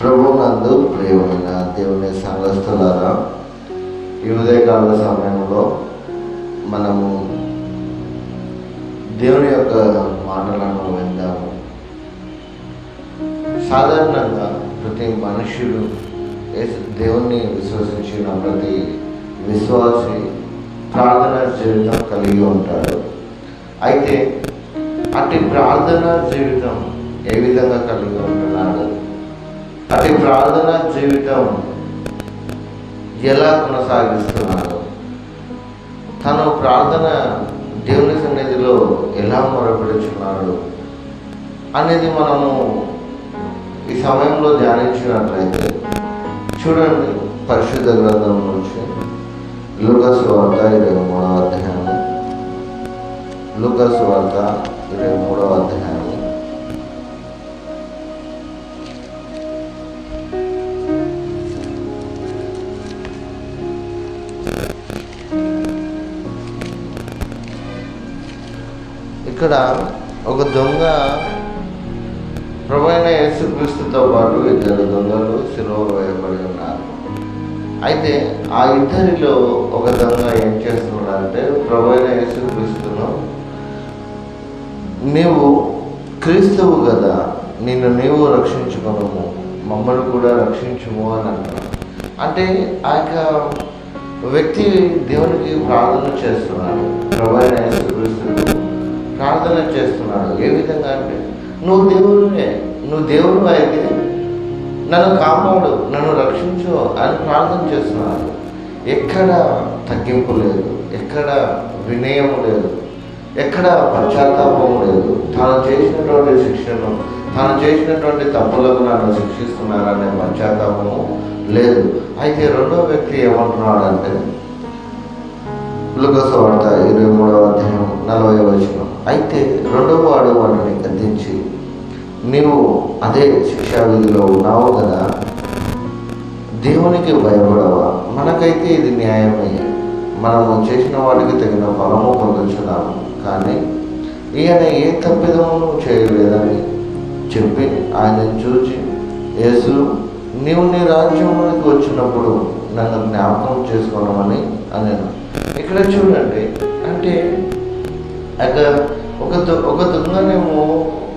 ప్రభు నందు ప్రియమైన దేవుని సంఘస్థులారా ఈ ఉదయకాల సమయంలో మనము దేవుని యొక్క మాటలను విందాము. సాధారణంగా ప్రతి మనుష్యుడు దేవుణ్ణి విశ్వసించిన ప్రతి విశ్వాసి ప్రార్థన జీవితం కలిగి ఉంటాడు. అయితే అట్టి ప్రార్థన జీవితం ఏ విధంగా కలిగి ఉంటున్నారు ప్రార్థన జీవితం ఎలా కొనసాగిస్తున్నాడు తను ప్రార్థన దేవుని సన్నిధిలో ఎలా మొరపెడుచున్నాడు అనేది మనము ఈ సమయంలో ధ్యానించినట్లయితే చూడండి పరిశుద్ధ గ్రంథం నుంచి లుకస్ వార్త ఇరవై మూడవ అధ్యాయం లుకస్ వార్త ఇరవై మూడవ అధ్యాయం ఇక్కడ ఒక దొంగ ప్రభుత్వ యేసుక్రీస్తుతో పాటు ఇద్దరు దొంగలు సిలువ వేయబడి ఉన్నారు. అయితే ఆ ఇద్దరిలో ఒక దొంగ ఏం చేస్తున్నాడంటే ప్రభుత్వ యేసుక్రీస్తును నీవు క్రీస్తువు కదా నిన్ను నీవు రక్షించుకోము మమ్మల్ని కూడా రక్షించుము అని అంటున్నాను అంటే ఆ యొక్క వ్యక్తి దేవునికి ప్రార్థన చేస్తున్నాడు. ప్రభుత్వ అయిన ప్రార్థన చేస్తున్నాడు. ఏ విధంగా అంటే నువ్వు దేవుడివే నువ్వు దేవుడు అయితే నన్ను కాపాడు నన్ను రక్షించు అని ప్రార్థన చేస్తున్నాడు. ఎక్కడ తగ్గింపు లేదు ఎక్కడ వినయం లేదు ఎక్కడ పశ్చాత్తాపం లేదు. తాను చేసినటువంటి శిక్షను తాను చేసినటువంటి తప్పులకు నన్ను శిక్షిస్తున్నారనే పశ్చాత్తాపము లేదు. అయితే రెండో వ్యక్తి ఏమంటున్నాడంటే లుకస వార్త ఇరవై మూడవ అధ్యాయం నలభై వచ్చిన అయితే రెండవ వాడు వాడిని గద్దించి నీవు అదే శిక్షా విధిలో ఉన్నావు కదా? దేవునికి భయపడవా? మనకైతే ఇది న్యాయమే. మనము చేసిన వాటికి తగిన ఫలము పొందుచున్నాము కానీ ఈయన ఏ తప్పిదమును చేయలేదని చెప్పి ఆయన చూచి యేసు నీవు నీ రాజ్యంలోకి వచ్చినప్పుడు నన్ను జ్ఞాపకం చేసుకోనమని అన్నాను ఇక్కడ చూడండి అంటే ఒక ఒక దొంగనేమో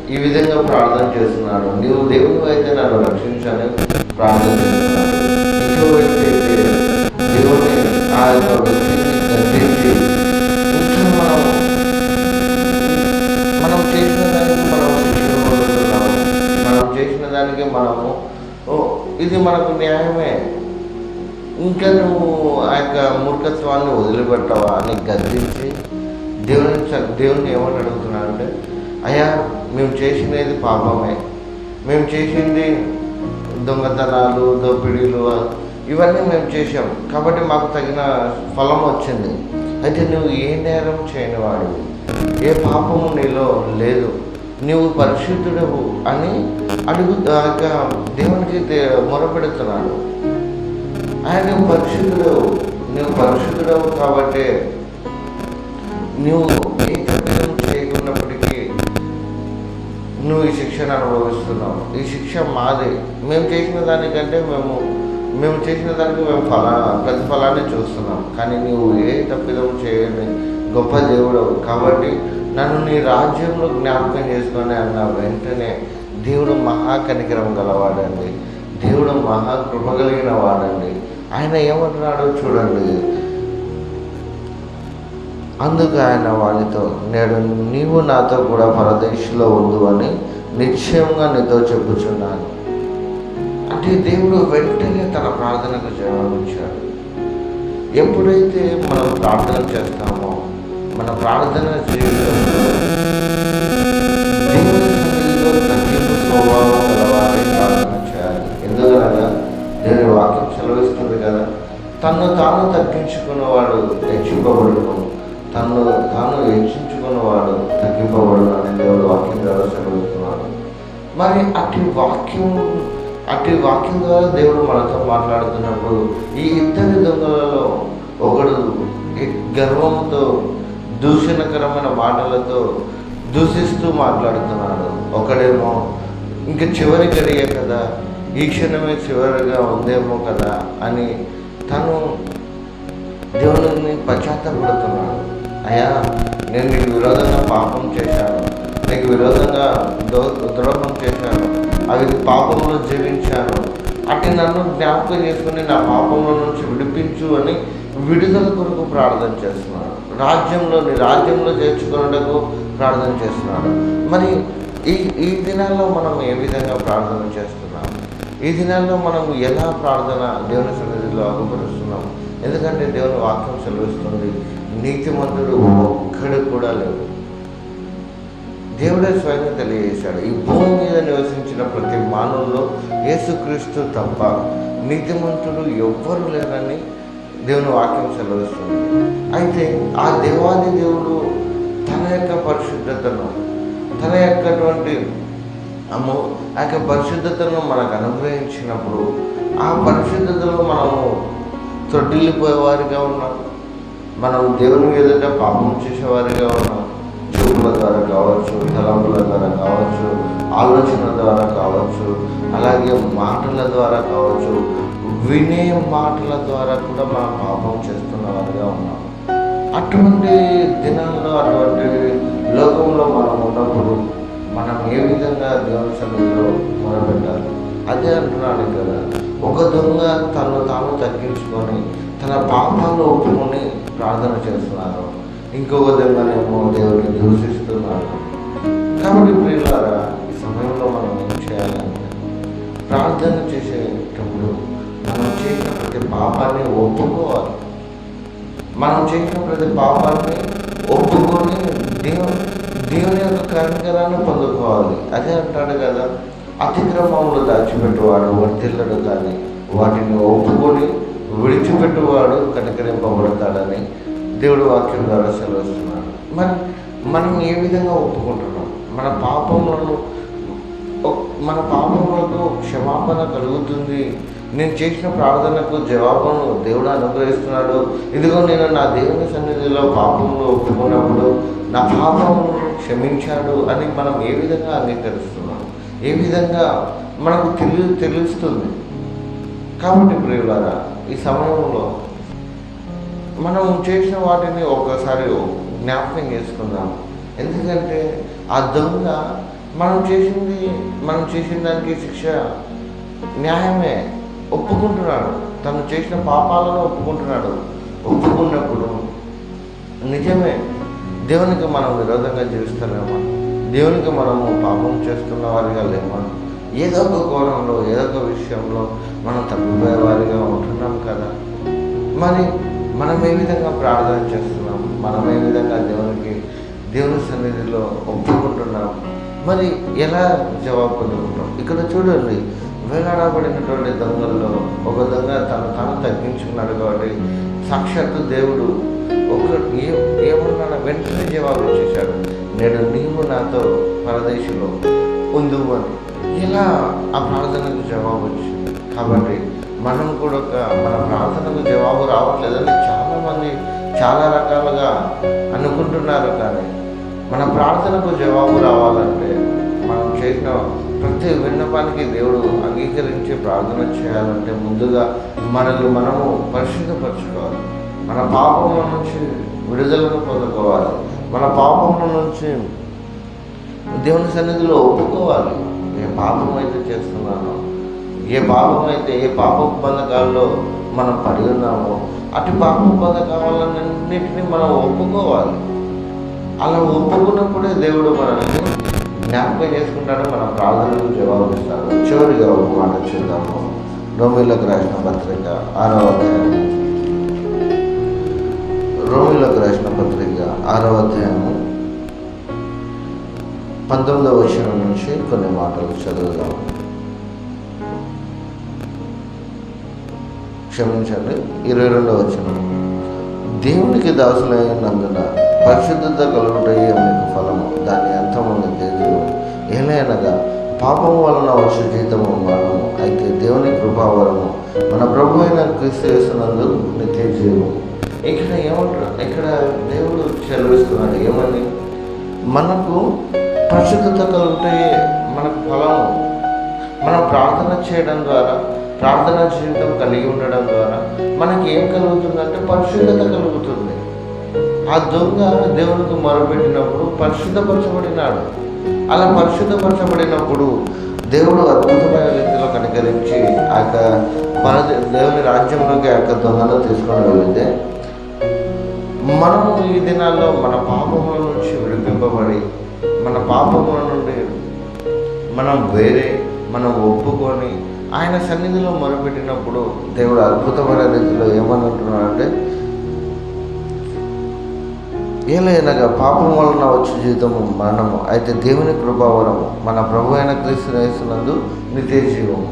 ఈ విధంగా ప్రార్థన చేస్తున్నాడు. నీవు దేవుడు అయితే నన్ను రక్షించని ప్రార్థన చేస్తున్నాడు. ఇంకో వ్యక్తి అయితే ఆ యొక్క వ్యక్తిని ఇంకా మనం మనం చేసిన దానికి మనం శిక్షణ పొందుతున్నాము మనం చేసిన దానికి మనము ఓ ఇది మనకు న్యాయమే. ఇంకా నువ్వు ఆ యొక్క మూర్ఖత్వాన్ని వదిలిపెట్టవా అని గద్దించి దేవుని చ- దేవుని ఏమని అడుగుతున్నారంటే అయ్యా మేము చేసినది పాపమే. మేము చేసింది దొంగతనాలు దోపిడీలు ఇవన్నీ మేము చేసాం కాబట్టి మాకు తగిన ఫలం వచ్చింది. అయితే నువ్వు ఏ నేరం చేయని వాడివి ఏ పాపము నీలో లేదు. నువ్వు పరిశుద్ధుడవు అని అడుగు దేవునికి మొరపెడుతున్నాడు. ఆయన పరిశుద్ధుడవు. నువ్వు పరిశుద్ధుడవు కాబట్టి నువ్వు ఏ తప్పిదం చేయకున్నప్పటికీ నువ్వు ఈ శిక్షను అనుభవిస్తున్నావు. ఈ శిక్ష మాదే. మేము చేసిన దానికంటే మేము మేము చేసిన దానికి మేము ఫలా ప్రతిఫలాన్ని చూస్తున్నాం. కానీ నువ్వు ఏ తప్పిదం చేయని గొప్ప దేవుడు కాబట్టి నన్ను నీ రాజ్యంలో జ్ఞాపకం చేసుకొని అన్న వెంటనే దేవుడు మహా కనికరం గలవాడండి. దేవుడు మహా కృప కలిగిన వాడండి. ఆయన ఏమంటున్నాడో చూడండి. అందుకు ఆయన వారితో నేడు నీవు నాతో కూడా పరదేశంలో ఉండు అని నిశ్చయంగా నీతో చెప్పుచున్నాను. అంటే దేవుడు వెంటనే తన ప్రార్థనకు జవాబిచ్చాడు. ఎప్పుడైతే మనం ప్రార్థన చేస్తామో మన ప్రార్థన జీవితంలో దేవుని సన్నిధిలో తగ్గింపు స్వభావం ప్రార్థన చేయాలి. ఎందుకనగా దేవుని వాక్యం సెలవిస్తుంది కదా తను తాను తగ్గించుకున్నవాడు హెచ్చింపబడును తను తాను హెచ్చించుకున్నవాడు తగ్గింపబడు అని దేవుడు వాక్యం ద్వారా సెలవుతున్నాడు మరి అటు వాక్యం అటు వాక్యం ద్వారా దేవుడు మనతో మాట్లాడుతున్నప్పుడు ఈ ఇద్దరి దొంగలలో ఒకడు గర్వంతో దూషణకరమైన మాటలతో దూషిస్తూ మాట్లాడుతున్నాడు. ఒకడేమో ఇంకా చివరి గడియ కదా ఈ క్షణమే చివరిగా ఉందేమో కదా అని తను దేవుని పశ్చాత్తపడుతున్నాడు అయ్యా నేను నీకు విరోధంగా పాపం చేశాను. నీకు విరోధంగా దో ద్రోహం చేశాను. అవి పాపంలో జీవించాను. అటు నన్ను జ్ఞాపకం చేసుకుని నా పాపంలో నుంచి విడిపించు అని విడుదల కొరకు ప్రార్థన చేస్తున్నాడు రాజ్యంలో నీ రాజ్యంలో చేర్చుకున్నటకు ప్రార్థన చేస్తున్నాడు మరి ఈ ఈ దినాల్లో మనం ఏ విధంగా ప్రార్థన చేస్తున్నాం? ఈ దినాల్లో మనం ఎలా ప్రార్థన దేవుని సన్నిధిలో అగుపరుస్తున్నాం? ఎందుకంటే దేవుని వాక్యం సెలవిస్తుంది నీతిమంతుడు ఒక్కడు కూడా లేవు దేవుడే స్వయంగా తెలియజేశాడు ఈ భూమి మీద నివసించిన ప్రతి మానవుల్లో యేసుక్రీస్తు తప్ప నీతిమంతుడు ఎవ్వరు లేరని దేవుని వాక్యం సెలవిస్తుంది. అయితే ఆ దేవాది దేవుడు తన యొక్క పరిశుద్ధతను తన యొక్కటువంటి అమ్మో ఆ యొక్క పరిశుద్ధతను మనకు అనుగ్రహించినప్పుడు ఆ పరిశుద్ధతలో మనము తొట్టిల్లిపోయేవారిగా ఉన్నాం మనం దేవుని ఎదుట పాపం చేసేవారిగా ఉన్నాం చూపుల ద్వారా కావచ్చు తలంపుల ద్వారా కావచ్చు ఆలోచన ద్వారా కావచ్చు అలాగే మాటల ద్వారా కావచ్చు వినే మాటల ద్వారా కూడా మనం పాపం చేస్తున్న వారిగా ఉన్నాం అటువంటి దినాల్లో అటువంటి లోకంలో మనం ఉన్నప్పుడు మనం ఏ విధంగా దేవుని సన్నిధిలో మొదలుపెట్టాలి అదే అంటున్నాడు కదా ఒక దొంగ తను తాను తగ్గించుకొని తన పాపాలు ఒప్పుకొని ప్రార్థన చేస్తున్నారు. ఇంకొక దొంగనేమో దేవుడిని దూషిస్తున్నారు కాబట్టి ప్రియులారా ఈ సమయంలో మనం ఏం చేయాలంటే ప్రార్థన చేసేటప్పుడు మనం చేసిన ప్రతి పాపాన్ని ఒప్పుకోవాలి. మనం చేసిన ప్రతి పాపాన్ని ఒప్పుకొని దేవుని దేవుని యొక్క కనికరాన్ని పొందుకోవాలి. అదే అంటాడు కదా అతిక్రమములు దాచిపెట్టువాడు వర్తిల్లడు కానీ వాటిని ఒప్పుకొని విడిచిపెట్టువాడు కనికరింపబడతాడని దేవుడు వాక్యం ద్వారా సెలవుస్తున్నాడు. మరి మనం ఏ విధంగా ఒప్పుకుంటున్నాం? మన పాపములను ఒ- మన పాపములకు క్షమాపణ కలుగుతుంది. నేను చేసిన ప్రార్థనకు జవాబును దేవుడు అనుగ్రహిస్తున్నాడు. ఇదిగో నేను నా దేవుని సన్నిధిలో పాపములు ఒప్పుకున్నప్పుడు నా పాపమును క్షమించాడు అని మనం ఏ విధంగా అంగీకరిస్తున్నాం? ఏ విధంగా మనకు తెలి తెలుస్తుంది? కాబట్టి ప్రియులారా ఈ సమయంలో మనం చేసిన వాటిని ఒక్కసారి జ్ఞాపకం చేసుకుందాం. ఎందుకంటే ఆ దొంగ మనం చేసింది మనం చేసిన దానికి శిక్ష న్యాయమే ఒప్పుకుంటున్నాడు. తను చేసిన పాపాలను ఒప్పుకుంటున్నాడు. ఒప్పుకున్నప్పుడు నిజమే దేవునికి మనం విరోధంగా జీవిస్తున్నామా? దేవునికి మనము పాపం చేస్తున్న వారిగా లేమా? ఏదో ఒక కోణంలో ఏదో ఒక విషయంలో మనం తప్పిపోయే వారిగా ఉంటున్నాం కదా. మరి మనం ఏ విధంగా ప్రార్థన చేస్తున్నాం? మనం ఏ విధంగా దేవునికి దేవుని సన్నిధిలో ఒప్పుకుంటున్నాం? మరి ఎలా జవాబు పొందుకుంటాం? ఇక్కడ చూడండి వేలాడబడినటువంటి దొంగల్లో ఒక దొంగ తను తాను తగ్గించుకున్నాడు కాబట్టి సాక్షాత్తు దేవుడు ఒక ఏ ఏమన్నా వెంటనే జవాబు ఇచ్చేశాడు. నేడు నీవు నాతో పరదేశంలో ఉందువు అని. ఇలా ఆ ప్రార్థనకు జవాబు వచ్చింది. కాబట్టి మనం కూడా ఒక మన ప్రార్థనకు జవాబు రావట్లేదని చాలామంది చాలా రకాలుగా అనుకుంటున్నారు కానీ మన ప్రార్థనకు జవాబు రావాలంటే మనం చేసిన ప్రతి విన్నపానికి దేవుడు అంగీకరించి ప్రార్థన చేయాలంటే ముందుగా మనల్ని మనము పరిశుద్ధపరచుకోవాలి. మన పాపం నుంచి విడుదలను పొందుకోవాలి. మన పాపముల నుంచి దేవుని సన్నిధిలో ఒప్పుకోవాలి. ఏ పాపం అయితే చేస్తున్నానో ఏ పాపం అయితే ఏ పాప బంధకాల్లో మనం పడి ఉన్నామో అటు పాప బంధకాలన్నింటినీ మనం ఒప్పుకోవాలి. అలా ఒప్పుకున్నప్పుడే దేవుడు మనల్ని జ్ఞాపకం చేసుకుంటాడు మన ప్రార్థనలకు జవాబు ఇస్తాడు చివరిగా ఒక మాట చూద్దాము రోమిలకు రాసిన పత్రిక ఆరవ రోమిలకు రాసిన పత్రిక ఆరవ అధ్యాయము పంతొమ్మిదవ వచనం నుంచి కొన్ని మాటలు చదువుదాం. క్షమించండి ఇరవై రెండవ వచనం. దేవునికి దాసులైనందున పరిశుద్ధత కలుగుటయే మీకు ఫలము. దాని అంతమున్న తేజు ఏలైనగా పాపం వలన వచ్చే జీతము మరణము అయితే దేవుని కృపావరము మన ప్రభు అయిన క్రీస్తు యేసునందు నిత్య జీవము ఇక్కడ ఏమంటారు ఇక్కడ దేవుడు చెలవిస్తున్నాడు ఏమని మనకు పరిశుద్ధత కలిగితే మనకు ఫలము. మనం ప్రార్థన చేయడం ద్వారా ప్రార్థన జీవితం కలిగి ఉండడం ద్వారా మనకి ఏం కలుగుతుందంటే పరిశుద్ధత కలుగుతుంది. ఆ దొంగ దేవునికి మొరపెట్టినప్పుడు పరిశుద్ధపరచబడినాడు. అలా పరిశుద్ధపరచబడినప్పుడు దేవుడు అద్భుతమైన రీతిలో కనికరించి ఆ యొక్క మన దేవుని రాజ్యంలోకి ఆ యొక్క దొంగను తీసుకొని వెళితే మనము ఈ దినాల్లో మన పాపముల నుంచి విడిపింపబడి మన పాపముల నుండి మనం వేరే మనం ఒప్పుకొని ఆయన సన్నిధిలో మొరపెట్టినప్పుడు దేవుడు అద్భుతమైన రీతిలో ఏమని అంటున్నాడంటే ఏలైనగా పాపం వలన వచ్చే జీవితము మరణము అయితే దేవుని కృపావరము మన ప్రభు అయిన క్రీస్తు యేసునందు నిత్య జీవము.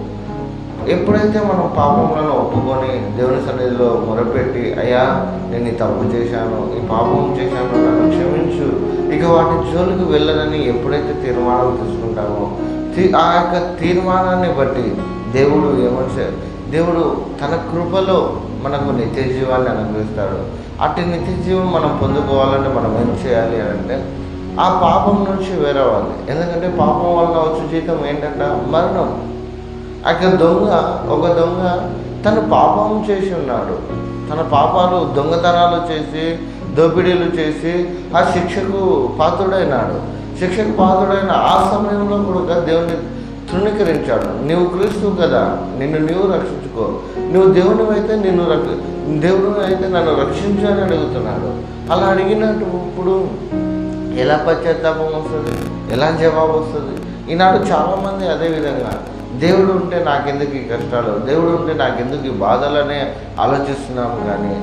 ఎప్పుడైతే మనం పాపములను ఒప్పుకొని దేవుని సన్నిధిలో మొరపెట్టి అయ్యా నేను ఈ తప్పు చేశాను ఈ పాపం చేశాను నన్ను క్షమించు ఇక వాటి జోలికి వెళ్ళనని ఎప్పుడైతే తీర్మానం తీసుకుంటామో తీ- ఆ యొక్క తీర్మానాన్ని బట్టి దేవుడు ఏమని దేవుడు తన కృపలో మనకు నిత్య జీవాన్ని అనుగ్రహిస్తాడు. అట్టి నిత్య జీవం మనం పొందుకోవాలంటే మనం ఏం చేయాలి అని అంటే ఆ పాపం నుంచి వేరవ్వాలి. ఎందుకంటే పాపం వలన వచ్చే జీతం ఏంటంటే? మరణం. అక్కడ దొంగ ఒక దొంగ తను పాపం చేసి ఉన్నాడు. తన పాపాలు దొంగతనాలు చేసి దోపిడీలు చేసి ఆ శిక్షకు పాత్రుడైనాడు. శిక్షకు పాత్రుడైన ఆ సమయంలో కూడా దేవుని తృణీకరించాడు. నీవు క్రీస్తు కదా నిన్ను నీవు రక్షించుకో. నువ్వు దేవుని అయితే నిన్ను రక్ష దేవుని అయితే నన్ను రక్షించని అడుగుతున్నాడు. అలా అడిగినట్టు ఇప్పుడు ఎలా పశ్చాత్తాపం వస్తుంది? ఎలా జవాబు వస్తుంది? ఈనాడు చాలామంది అదే విధంగా దేవుడు ఉంటే నాకెందుకు ఈ కష్టాలు? దేవుడు ఉంటే నాకెందుకు ఈ బాధలనే ఆలోచిస్తున్నాము కానీ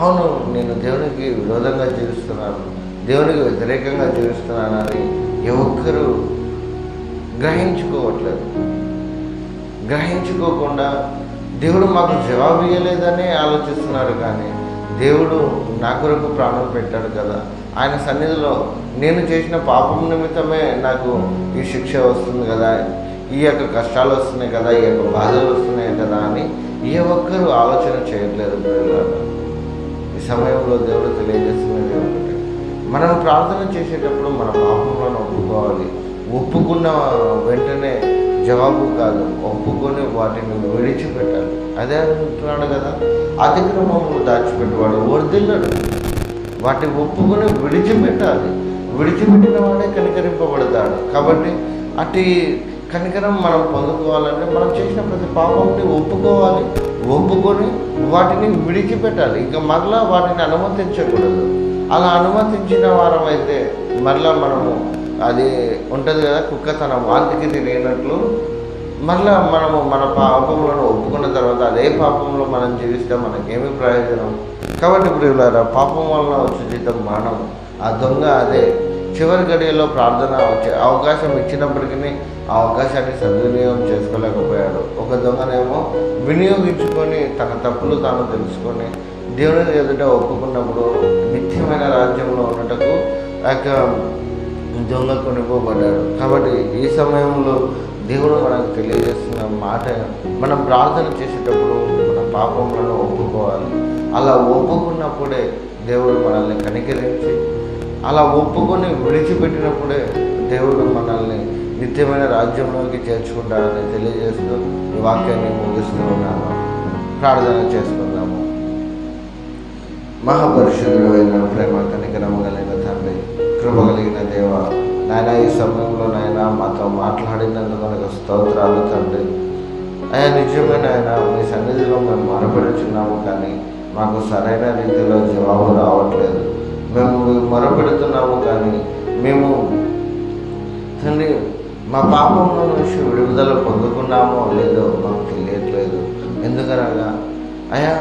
అవును నేను దేవునికి విరోధంగా జీవిస్తున్నాను దేవునికి వ్యతిరేకంగా జీవిస్తున్నానని ఎవరు గ్రహించుకోవట్లేదు. గ్రహించుకోకుండా దేవుడు మాకు జవాబు ఇవ్వలేదని ఆలోచిస్తున్నారు కానీ దేవుడు నా కొరకు ప్రాణం పెట్టాడు కదా. ఆయన సన్నిధిలో నేను చేసిన పాపం నిమిత్తమే నాకు ఈ శిక్ష వస్తుంది కదా. ఈ యొక్క కష్టాలు వస్తున్నాయి కదా ఈ యొక్క బాధలు వస్తున్నాయి కదా అని ఏ ఒక్కరూ ఆలోచన చేయట్లేదు పిల్లలు ఈ సమయంలో దేవుడు తెలియజేస్తున్నది ఒకటి మనం ప్రార్థన చేసేటప్పుడు మన పాపంలో ఒప్పుకోవాలి. ఒప్పుకున్న వెంటనే జవాబు కాదు ఒప్పుకొని వాటిని విడిచిపెట్టాలి. అదే అంటున్నాడు కదా అతిక్రమములు దాచిపెట్టేవాడు వర్దిల్లడు వాటిని ఒప్పుకొని విడిచిపెట్టాలి. విడిచిపెట్టిన వాడే కనికరింపబడతాడు. కాబట్టి అటు కనికరం మనం పొందుకోవాలంటే మనం చేసిన ప్రతి పాపంని ఒప్పుకోవాలి ఒప్పుకొని వాటిని విడిచిపెట్టాలి. ఇంకా మరలా వాటిని అనుమతించకూడదు. అలా అనుమతించిన వారం అయితే మరలా మనము అది ఉంటుంది కదా కుక్క తన వాంతికి తిరిగినట్లు. మరలా మనము మన పాపములను ఒప్పుకున్న తర్వాత అదే పాపంలో మనం జీవిస్తే మనకేమి ప్రయోజనం? కాబట్టి ప్రియులారా పాపం వలన వచ్చే జీతం మరణం ఆ దొంగ అదే. చివరి గడియలో ప్రార్థన వచ్చే అవకాశం ఇచ్చినప్పటికీ ఆ అవకాశాన్ని సద్వినియోగం చేసుకోలేకపోయాడు. ఒక దొంగనేమో వినియోగించుకొని తన తప్పులు తాను తెలుసుకొని దేవుని ఎదుట ఒప్పుకున్నప్పుడు నిత్యమైన రాజ్యంలో ఉన్నటకు ఆ యొక్క దొంగ కొనుక్కోబడ్డాడు కాబట్టి ఈ సమయంలో దేవుడు మనకు తెలియజేస్తున్న మాట మనం ప్రార్థన చేసేటప్పుడు మన పాపములను ఒప్పుకోవాలి. అలా ఒప్పుకున్నప్పుడే దేవుడు మనల్ని కనికరించి అలా ఒప్పుకొని విడిచిపెట్టినప్పుడే దేవుడు మనల్ని నిత్యమైన రాజ్యంలోకి చేర్చుకుంటాడని తెలియజేస్తూ ఈ వాక్యాన్ని ముగిస్తూ ఉన్నాను. ప్రార్థన చేసుకుందాము. మహాపరిశుద్ధుడు అయిన ప్రేమ కనికరము కలిగిన తండ్రి కృప కలిగిన దేవ నాయన ఈ సమయంలో నాయన మాతో మాట్లాడినందుకు మనకు స్తోత్రాలు తండ్రి. అయ్యా నిజమైన ఆయన మీ సన్నిధిలో మేము మొరపెడుచున్నాము కానీ మాకు సరైన రీతిలో జవాబు రావట్లేదు. మేము మొరపెడుతున్నాము కానీ మేము తండ్రి మా పాపం నుంచి విడుదల పొందుకున్నామో లేదో మాకు తెలియట్లేదు. ఎందుకనగా అయా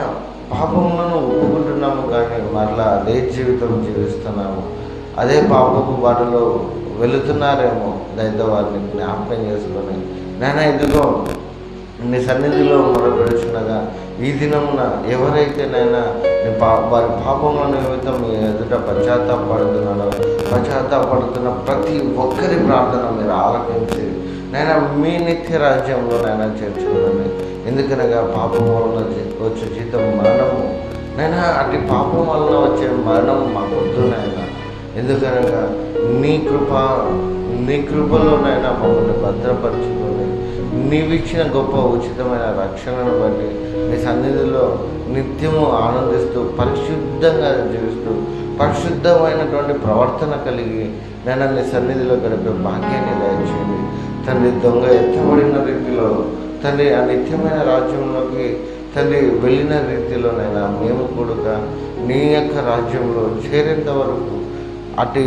పాపములను ఒప్పుకుంటున్నాము కానీ మరలా అదే జీవితం జీవిస్తున్నాము. అదే పాపపు బాటలో వెళుతున్నారేమో దయతో వారిని జ్ఞాపకం చేసుకొని నేను ఇదిగో నీ సన్నిధిలో మొరపెడుచున్నగా ఈ దినమున ఎవరైతే నైనా నీ పా వారి పాపముల నిమిత్తం మీ ఎదుట పశ్చాత్తాపడుతున్నాడో పశ్చాత్తాపడుతున్న ప్రతి ఒక్కరి ప్రార్థన మీరు ఆలకించి నైనా మీ నిత్య రాజ్యంలో నైనా చేర్చుకోనండి ఎందుకనగా పాపం వలన వచ్చే జీతం మరణము నైనా అటు పాపం వలన వచ్చే మరణం మాకు వద్దు ఎందుకనగా నీ కృప నీ కృపలోనైనా మమ్మల్ని భద్రపరచుకొని నీవిచ్చిన గొప్ప ఉచితమైన రక్షణను బట్టి నీ సన్నిధిలో నిత్యము ఆనందిస్తూ పరిశుద్ధంగా జీవిస్తూ పరిశుద్ధమైనటువంటి ప్రవర్తన కలిగి నేను నీ సన్నిధిలో గడిపే భాగ్యాన్ని దయచేయండి. తండ్రి దొంగ ఎత్తబడిన రీతిలో తండ్రి ఆ నిత్యమైన రాజ్యంలోకి తండ్రి వెళ్ళిన రీతిలోనైనా మేము కూడా నీ యొక్క రాజ్యంలో చేరేంత వరకు అటు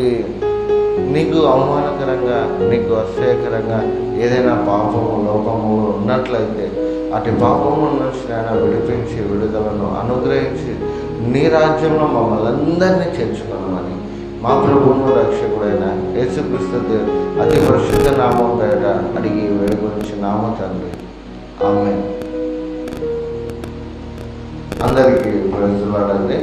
నీకు అవమానకరంగా నీకు అసహ్యకరంగా ఏదైనా పాపము లోపము ఉన్నట్లయితే అటు పాపము నుంచి ఆయన విడిపించి విడుదలను అనుగ్రహించి నీ రాజ్యంలో మమ్మల్ని అందరినీ చేర్చుకున్నామని మా ప్రభువును రక్షకుడైన యేసుక్రీస్తు అతి పరిశుద్ధ నామం పేట అడిగి వేడుకొచ్చి నామ తండ్రి. ఆమె అందరికీ ప్రజలాడండి